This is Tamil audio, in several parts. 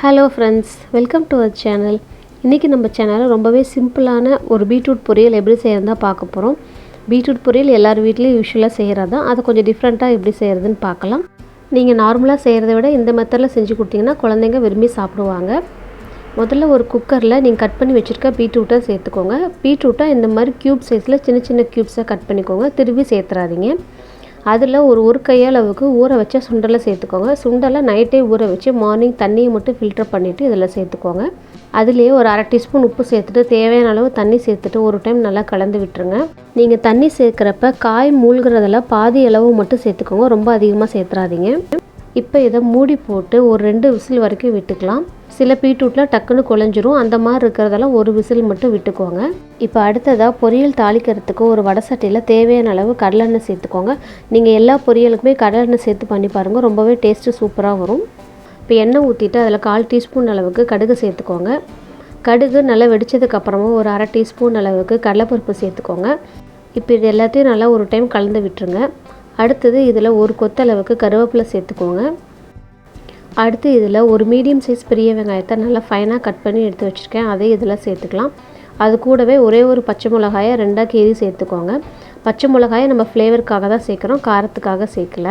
Hello friends welcome to our channel இன்றைக்கி நம்ம சேனலில் ரொம்பவே சிம்பிளான ஒரு பீட்ரூட் பொரியல் எப்படி செய்கிறதா பார்க்க போகிறோம் பீட்ரூட் பொரியல் எல்லார் வீட்லேயும் யூஸ்வலாக செய்கிறது தான் அதை கொஞ்சம் டிஃப்ரெண்ட்டாக எப்படி செய்கிறதுன்னு பார்க்கலாம். நீங்கள் நார்மலாக செய்கிறத விட இந்த மெத்தடில் செஞ்சு கொடுத்தீங்கன்னா குழந்தைங்க விரும்பி சாப்பிடுவாங்க. முதல்ல ஒரு குக்கரில் நீங்கள் கட் பண்ணி வச்சுருக்க பீட்ரூட்டை சேர்த்துக்கோங்க. பீட்ரூட்டை இந்த மாதிரி க்யூப் சைஸில் சின்ன சின்ன க்யூப்ஸை கட் பண்ணிக்கோங்க. திரும்பி சேர்த்துறாதீங்க. அதில் ஒரு ஒரு கையளவுக்கு ஊற வச்ச சுண்டலை சேர்த்துக்கோங்க. சுண்டலை நைட்டே ஊற வச்சு மார்னிங் தண்ணியை மட்டும் ஃபில்டர் பண்ணிவிட்டு இதில் சேர்த்துக்கோங்க. அதுலேயே ஒரு அரை டீஸ்பூன் உப்பு சேர்த்துட்டு தேவையான அளவு தண்ணி சேர்த்துட்டு ஒரு டைம் நல்லா கலந்து விட்டுருங்க. நீங்கள் தண்ணி சேர்க்குறப்ப காய் மூழ்கிறதுல பாதி அளவு மட்டும் சேர்த்துக்கோங்க. ரொம்ப அதிகமாக சேர்த்துறாதீங்க. இப்போ இதை மூடி போட்டு ஒரு ரெண்டு விசில் வரைக்கும் விட்டுக்கலாம். சில பீட்ரூட்டில் டக்குன்னு குழஞ்சிரும். அந்த மாதிரி இருக்கிறதெல்லாம் ஒரு விசில் மட்டும் விட்டுக்கோங்க. இப்போ அடுத்ததாக பொரியல் தாளிக்கிறதுக்கு ஒரு வடை சட்டியில் தேவையான அளவு கடலெண்ணெய் சேர்த்துக்கோங்க. நீங்கள் எல்லா பொரியலுக்குமே கடலெண்ணெய் சேர்த்து பண்ணி பாருங்கள் ரொம்பவே டேஸ்ட்டு சூப்பராக வரும். இப்போ எண்ணெய் ஊற்றிட்டு அதில் கால் டீஸ்பூன் அளவுக்கு கடுகு சேர்த்துக்கோங்க. கடுகு நல்லா வெடித்ததுக்கப்புறமா ஒரு அரை டீஸ்பூன் அளவுக்கு கடலைப்பருப்பு சேர்த்துக்கோங்க. இப்போ இது எல்லாத்தையும் நல்லா ஒரு டைம் கலந்து விட்டுருங்க. அடுத்தது இதில் ஒரு கொத்தளவுக்கு கருவேப்பிலை சேர்த்துக்கோங்க. அடுத்து இதில் ஒரு மீடியம் சைஸ் பெரிய வெங்காயத்தை நல்லா ஃபைனாக கட் பண்ணி எடுத்து வச்சுருக்கேன். அதை இதில் சேர்த்துக்கலாம். அது கூடவே ஒரே ஒரு பச்சை மிளகாயை ரெண்டாக கேரி சேர்த்துக்கோங்க. பச்சை மிளகாயை நம்ம ஃப்ளேவருக்காக தான் சேர்க்குறோம் காரத்துக்காக சேர்க்கல.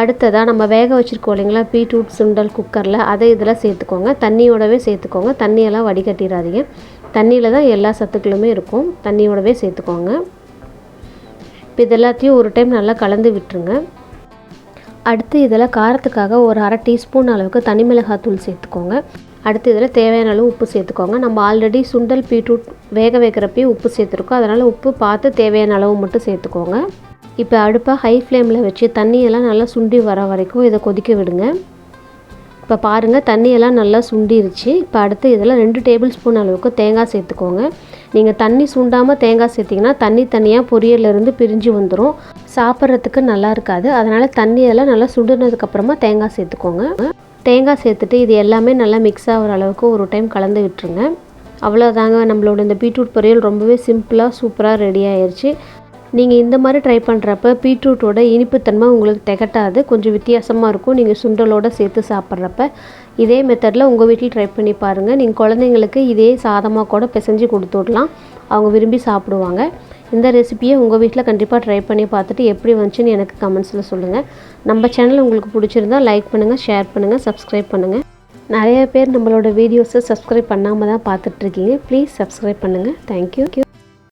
அடுத்ததாக நம்ம வேக வச்சுருக்கோம் இல்லைங்களா பீட்ரூட் சுண்டல் குக்கரில் அதை இதில் சேர்த்துக்கோங்க. தண்ணியோடவே சேர்த்துக்கோங்க. தண்ணியெல்லாம் வடிகட்டிடாதீங்க. தண்ணியில் தான் எல்லா சத்துக்களுமே இருக்கும். தண்ணியோடவே சேர்த்துக்கோங்க. இப்போ இது எல்லாத்தையும் ஒரு டைம் நல்லா கலந்து விட்டுருங்க. அடுத்து இதில் காரத்துக்காக ஒரு அரை டீஸ்பூன் அளவுக்கு தனி மிளகாத்தூள் சேர்த்துக்கோங்க. அடுத்து இதில் தேவையான அளவு உப்பு சேர்த்துக்கோங்க. நம்ம ஆல்ரெடி சுண்டல் பீட்ரூட் வேக வைக்கிறப்பயே உப்பு சேர்த்துருக்கோம். அதனால் உப்பு பார்த்து தேவையான அளவு மட்டும் சேர்த்துக்கோங்க. இப்போ அடுப்பை ஹை ஃப்ளேமில் வச்சு தண்ணியெல்லாம் நல்லா சுண்டி வர வரைக்கும் இதை கொதிக்க விடுங்க. இப்போ பாருங்கள் தண்ணியெல்லாம் நல்லா சுண்டிருச்சு. இப்போ அடுத்து இதில் ரெண்டு டேபிள் ஸ்பூன் அளவுக்கு தேங்காய் சேர்த்துக்கோங்க. நீங்கள் தண்ணி சுண்டாமல் தேங்காய் சேர்த்திங்கன்னா தண்ணி தனியாக பொரியலேருந்து பிரிஞ்சு வந்துடும் சாப்பிட்றதுக்கு நல்லா இருக்காது. அதனால் தண்ணியெல்லாம் நல்லா சுண்டினதுக்கப்புறமா தேங்காய் சேர்த்துக்கோங்க. தேங்காய் சேர்த்துட்டு இது எல்லாமே நல்லா மிக்ஸ் ஆகிற அளவுக்கு ஒரு டைம் கலந்து விட்டுருங்க. அவ்வளோதாங்க நம்மளோட இந்த பீட்ரூட் பொரியல் ரொம்பவே சிம்பிளாக சூப்பராக ரெடி ஆயிடுச்சு நீங்கள் இந்த மாதிரி ட்ரை பண்ணுறப்ப பீட்ரூட்டோட இனிப்புத்தன்மை உங்களுக்கு திகட்டாது. கொஞ்சம் வித்தியாசமாக இருக்கும். நீங்கள் சுண்டலோடு சேர்த்து சாப்பிட்றப்ப இதே மெத்தடில் உங்கள் வீட்டில் ட்ரை பண்ணி பாருங்கள் நீங்கள் குழந்தைங்களுக்கு இதே சாதமாக கூட பிசைஞ்சு கொடுத்து விடலாம். அவங்க விரும்பி சாப்பிடுவாங்க. இந்த ரெசிபியை உங்கள் வீட்டில் கண்டிப்பாக ட்ரை பண்ணி பார்த்துட்டு எப்படி வந்துச்சுன்னு எனக்கு கமெண்ட்ஸில் சொல்லுங்கள் நம்ம சேனல் உங்களுக்கு பிடிச்சிருந்தா லைக் பண்ணுங்கள் ஷேர் பண்ணுங்கள் சப்ஸ்கிரைப் பண்ணுங்கள் நிறைய பேர் நம்மளோட வீடியோஸை சப்ஸ்கிரைப் பண்ணாமல் தான் பார்த்துட்ருக்கீங்க ப்ளீஸ் சப்ஸ்கிரைப் பண்ணுங்கள் தேங்க்யூ